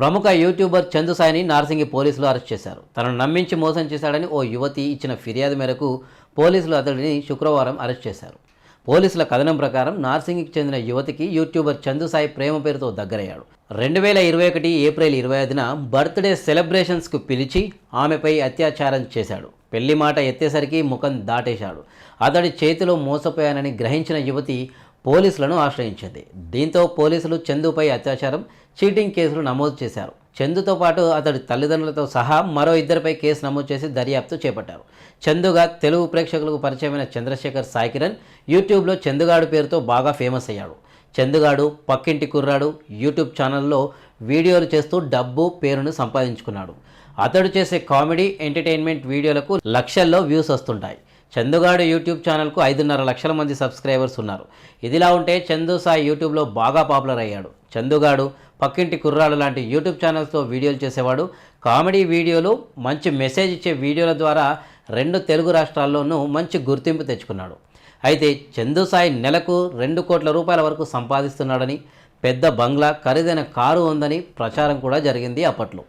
ప్రముఖ యూట్యూబర్ చందు సాయిని నార్సింగి పోలీసులు అరెస్ట్ చేశారు. తనను నమ్మించి మోసం చేశాడని ఓ యువతి ఇచ్చిన ఫిర్యాదు మేరకు పోలీసులు అతడిని శుక్రవారం అరెస్ట్ చేశారు. పోలీసుల కథనం ప్రకారం నార్సింగికి చెందిన యువతికి యూట్యూబర్ చందుసాయి ప్రేమ పేరుతో దగ్గరయ్యాడు. రెండు వేల ఇరవై ఒకటి ఏప్రిల్ ఇరవై ఐదున బర్త్డే సెలబ్రేషన్స్కు పిలిచి ఆమెపై అత్యాచారం చేశాడు. పెళ్ళి మాట ఎత్తేసరికి ముఖం దాటేశాడు. అతడి చేతిలో మోసపోయానని గ్రహించిన యువతి పోలీసులను ఆశ్రయించింది. దీంతో పోలీసులు చందుపై అత్యాచారం చీటింగ్ కేసులు నమోదు చేశారు. చందుతో పాటు అతడి తల్లిదండ్రులతో సహా మరో ఇద్దరిపై కేసు నమోదు చేసి దర్యాప్తు చేపట్టారు. చందుగా తెలుగు ప్రేక్షకులకు పరిచయమైన చంద్రశేఖర్ సాయి కిరణ్ యూట్యూబ్లో చందుగాడు పేరుతో బాగా ఫేమస్ అయ్యాడు. చందుగాడు పక్కింటి కుర్రాడు యూట్యూబ్ ఛానల్లో వీడియోలు చేస్తూ డబ్బు పేరును సంపాదించుకున్నాడు. అతడు చేసే కామెడీ ఎంటర్టైన్మెంట్ వీడియోలకు లక్షల్లో వ్యూస్ వస్తుంటాయి. చందుగాడు యూట్యూబ్ ఛానల్కు ఐదున్నర లక్షల మంది సబ్స్క్రైబర్స్ ఉన్నారు. ఇదిలా ఉంటే చందు సాయి యూట్యూబ్లో బాగా పాపులర్ అయ్యాడు. చందుగాడు పక్కింటి కుర్రాడు లాంటి యూట్యూబ్ ఛానల్స్తో వీడియోలు చేసేవాడు. కామెడీ వీడియోలు మంచి మెసేజ్ ఇచ్చే వీడియోల ద్వారా రెండు తెలుగు రాష్ట్రాల్లోనూ మంచి గుర్తింపు తెచ్చుకున్నాడు. అయితే చందు సాయి నెలకు రెండు కోట్ల రూపాయల వరకు సంపాదిస్తున్నాడని పెద్ద బంగ్లా ఖరీదైన కారు ఉందని ప్రచారం కూడా జరిగింది అప్పట్లో.